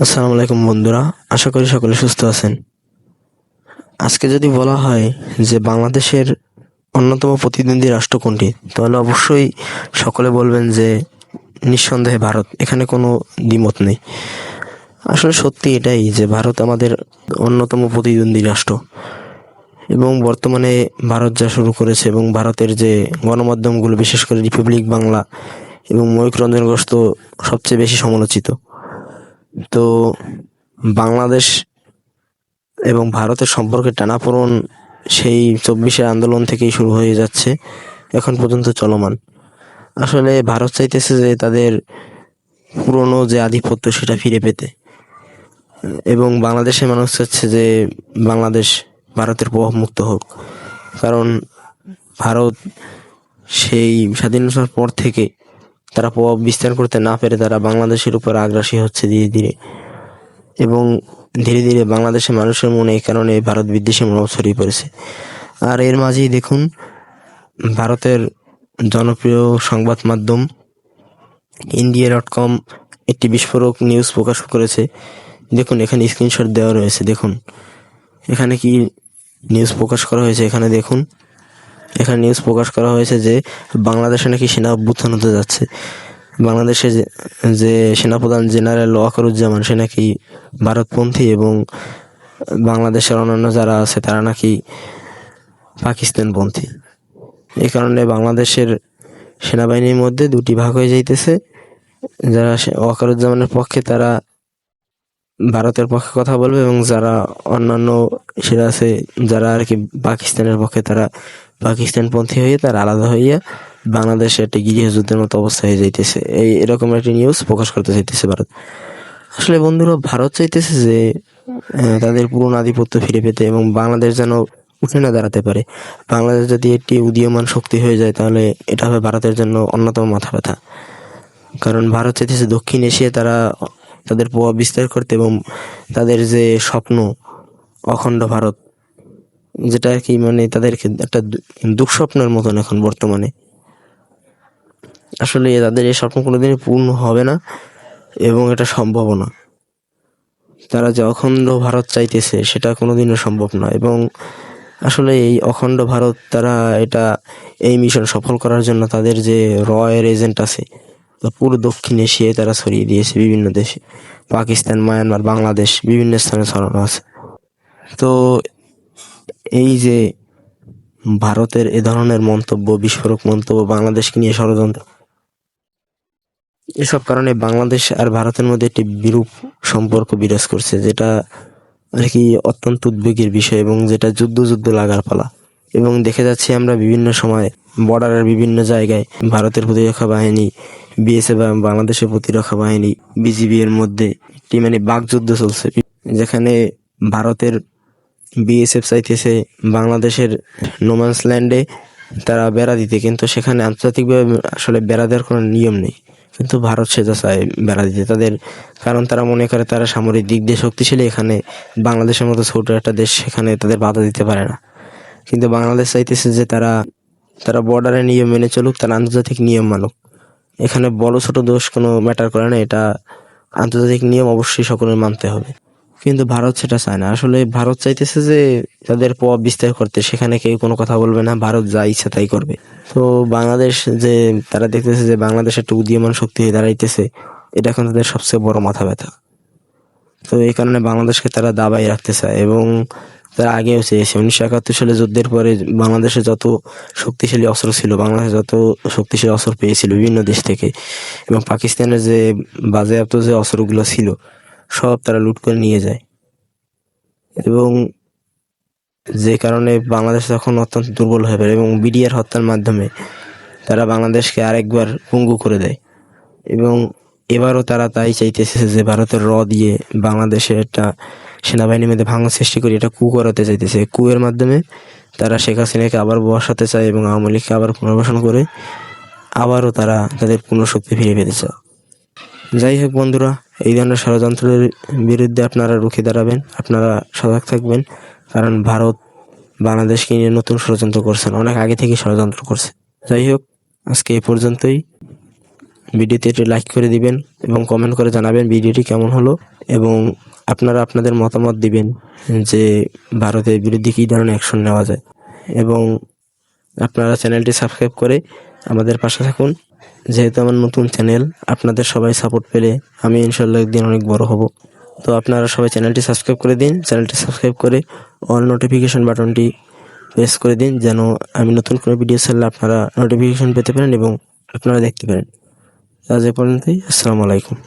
আসসালামু আলাইকুম বন্ধুরা, আশা করি সকলে সুস্থ আছেন। আজকে যদি বলা হয় যে বাংলাদেশের অন্যতম প্রতিদ্বন্দ্বী রাষ্ট্র কোনটি, তাহলে অবশ্যই সকলে বলবেন যে নিঃসন্দেহে ভারত। এখানে কোনো দ্বিমত নেই। আসলে সত্যি এটাই যে ভারত আমাদের অন্যতম প্রতিদ্বন্দ্বী রাষ্ট্র। এবং বর্তমানে ভারত যা শুরু করেছে এবং ভারতের যে গণমাধ্যমগুলো, বিশেষ করে রিপাবলিক বাংলা এবং ময়ূক রঞ্জন ঘোষ তো সবচেয়ে বেশি সমালোচিত। তো বাংলাদেশ এবং ভারতের সম্পর্কে টানাপোড়ন সেই চব্বিশের আন্দোলন থেকেই শুরু হয়ে যাচ্ছে, এখন পর্যন্ত চলমান। আসলে ভারত চাইতেছে যে তাদের পুরনো যে আধিপত্য সেটা ফিরে পেতে। এবং বাংলাদেশের মানুষ চাচ্ছে যে বাংলাদেশ ভারতের প্রভাব মুক্ত হোক। কারণ ভারত সেই স্বাধীনতার পর থেকে তারা প্রভাব বিস্তার করতে না পেরে তারা বাংলাদেশের উপর আগ্রাসী হচ্ছে ধীরে ধীরে। এবং ধীরে ধীরে বাংলাদেশের মানুষের মনে এই কারণে ভারত বিদ্বেষী মনোভাব ছড়িয়ে পড়েছে। আর এর মাঝেই দেখুন, ভারতের জনপ্রিয় সংবাদ মাধ্যম ইন্ডিয়া ডট কম একটি বিস্ফোরক নিউজ প্রকাশ করেছে। দেখুন, এখানে স্ক্রিনশট দেওয়া রয়েছে, দেখুন। এখানে কি নিউজ প্রকাশ করা হয়েছে? এখানে দেখুন এখানে নিউজ প্রকাশ করা হয়েছে যে বাংলাদেশে নাকি সেনা অভ্যুত্থান হতে যাচ্ছে। বাংলাদেশে যে সেনাপ্রধান জেনারেল ওয়াকারুজ্জামান, সে নাকি ভারতপন্থী এবং বাংলাদেশের অন্যান্য যারা আছে, তারা নাকি পাকিস্তানপন্থী। এই কারণে বাংলাদেশের সেনাবাহিনীর মধ্যে দুটি ভাগ হয়ে যাইতেছে। যারা ওয়াকারুজ্জামানের পক্ষে তারা ভারতের পক্ষে কথা বলবে এবং যারা অন্যান্য সেরা আছে, যারা আর কি পাকিস্তানের পক্ষে তারা পাকিস্তানপন্থী হয়ে তারা আলাদা হইয়া বাংলাদেশে একটা গৃহযুদ্ধের মতো অবস্থা হয়ে যাইতেছে। এই এরকম একটি নিউজ প্রকাশ করতে চাইতেছে ভারত। আসলে বন্ধুরা, ভারত চাইতেছে যে তাদের পুরনো আধিপত্য ফিরে পেতে এবং বাংলাদেশ যেন উঠে না দাঁড়াতে পারে। বাংলাদেশ যদি একটি উদীয়মান শক্তি হয়ে যায়, তাহলে এটা হবে ভারতের জন্য অন্যতম মাথা ব্যথা। কারণ ভারত চাইতেছে দক্ষিণ এশিয়ায় তারা তাদের প্রভাব বিস্তার করতে এবং তাদের যে স্বপ্ন, অখণ্ড ভারত যেটা আর কি মানে তাদেরকে একটা দুঃস্বপ্নের মতন এখন বর্তমানে। আসলে তাদের এই স্বপ্ন কোনোদিনই পূর্ণ হবে না এবং এটা সম্ভবও না। তারা যে অখণ্ড ভারত চাইতেছে সেটা কোনোদিনও সম্ভব না এবং আসলে এই অখণ্ড ভারত তারা এটা, এই মিশন সফল করার জন্য তাদের যে রয়ের এজেন্ট আছে পুরো দক্ষিণ এশিয়ায় তারা ছড়িয়ে দিয়েছে বিভিন্ন দেশে। পাকিস্তান, মায়ানমার, বাংলাদেশ বিভিন্ন স্থানে ছড়ানো আছে। তো এই যে ভারতের এ ধরনের মন্তব্য, বিস্ফোরক মন্তব্য বাংলাদেশকে নিয়ে ষড়যন্ত্র, এসব কারণে বাংলাদেশ আর ভারতের মধ্যে একটি বিরূপ সম্পর্ক বিরাজ করছে, যেটা আর কি অত্যন্ত উদ্বেগের বিষয় এবং যেটা যুদ্ধ যুদ্ধ লাগার পালা। এবং দেখে যাচ্ছি আমরা বিভিন্ন সময় বর্ডারের বিভিন্ন জায়গায় ভারতের প্রতিরক্ষা বাহিনী, বিএসএফ বাংলাদেশের প্রতিরক্ষা বাহিনী, বিজিবি এর মধ্যে একটি মানে বাকযুদ্ধ চলছে। যেখানে ভারতের বিএসএফ চাইতেছে বাংলাদেশের নোম্যান্স ল্যান্ডে তারা বেড়া দিতে, কিন্তু সেখানে আন্তর্জাতিকভাবে আসলে বেড়া দেওয়ার কোনো নিয়ম নেই। কিন্তু ভারত সেটা চায় বেড়া দিতে। তাদের কারণ তারা মনে করে তারা সামরিক দিক দিয়ে শক্তিশালী, এখানে বাংলাদেশের মতো ছোট একটা দেশ সেখানে তাদের বাধা দিতে পারে না। কিন্তু বাংলাদেশ চাইতেছে যে তারা তারা বর্ডারের নিয়ম মেনে চলুক, তারা আন্তর্জাতিক নিয়ম মানুক। এখানে বড় ছোট দোষ কোনো ম্যাটার করে না, এটা আন্তর্জাতিক নিয়ম অবশ্যই সকলের মানতে হবে। কিন্তু ভারত সেটা চায় না। আসলে ভারত চাইতেছে যে তাদের প্রভাব বিস্তার করতে, সেখানে কেউ কোনো কথা বলবে না, ভারত যা ইচ্ছা তাই করবে। তো বাংলাদেশ যে তারা দেখতেছে যে বাংলাদেশ একটা উদীয়মান শক্তি হয়ে দাঁড়াইতেছে, এটা এখন তাদের সবচেয়ে বড় মাথা ব্যথা। তো এই কারণে বাংলাদেশকে তারা দাবাই রাখতে চায় এবং তারা আগেও চেয়েছে। উনিশশো একাত্তর সালে যুদ্ধের পরে বাংলাদেশে যত শক্তিশালী অস্ত্র ছিল, বাংলাদেশে যত শক্তিশালী অস্ত্র পেয়েছিল বিভিন্ন দেশ থেকে, এবং পাকিস্তানের যে বাজেয়াপ্ত যে অস্ত্রগুলো ছিল সব তারা লুট করে নিয়ে যায়। এবং যে কারণে বাংলাদেশ তখন অত্যন্ত দুর্বল হয়ে পড়ে এবং বিডিআর হত্যার মাধ্যমে তারা বাংলাদেশকে আরেকবার পঙ্গু করে দেয়। এবং এবারও তারা তাই চাইতেছে যে ভারতের র দিয়ে বাংলাদেশে একটা সেনাবাহিনীর মধ্যে ভাঙন সৃষ্টি করে এটা কু করাতে চাইতেছে। কুয়ের মাধ্যমে তারা শেখ হাসিনাকে আবার বসাতে চায় এবং আওয়ামী লীগকে আবার পুনর্বাসন করে আবারও তারা তাদের পুনঃশক্তি ফিরে পেতে চায়। যাই হোক বন্ধুরা, এই ধরনের ষড়যন্ত্রের বিরুদ্ধে আপনারা রুখে দাঁড়াবেন, আপনারা সজাগ থাকবেন, কারণ ভারত বাংলাদেশকে নিয়ে নতুন ষড়যন্ত্র করছেন অনেক আগে থেকে ষড়যন্ত্র করছে। যাই হোক আজকে এ পর্যন্তই। ভিডিওতে একটি লাইক করে দিবেন এবং কমেন্ট করে জানাবেন ভিডিওটি কেমন হলো এবং আপনারা আপনাদের মতামত দিবেন যে ভারতের বিরুদ্ধে কী ধরনের অ্যাকশন নেওয়া যায়। এবং আপনারা চ্যানেলটি সাবস্ক্রাইব করে আমাদের পাশে থাকুন। যেহেতু আমার নতুন চ্যানেল, আপনাদের সবাই সাপোর্ট পেলে আমি ইনশাল্লাহ একদিন অনেক বড় হব। তো আপনারা সবাই চ্যানেলটি সাবস্ক্রাইব করে দিন, চ্যানেলটি সাবস্ক্রাইব করে অল নোটিফিকেশন বাটনটি প্রেস করে দিন, যেন আমি নতুন কোনো ভিডিও ছাড়লে আপনারা নোটিফিকেশন পেতে পারেন এবং আপনারা দেখতে পারেন। আজ এ পর্যন্তই, আসসালামু আলাইকুম।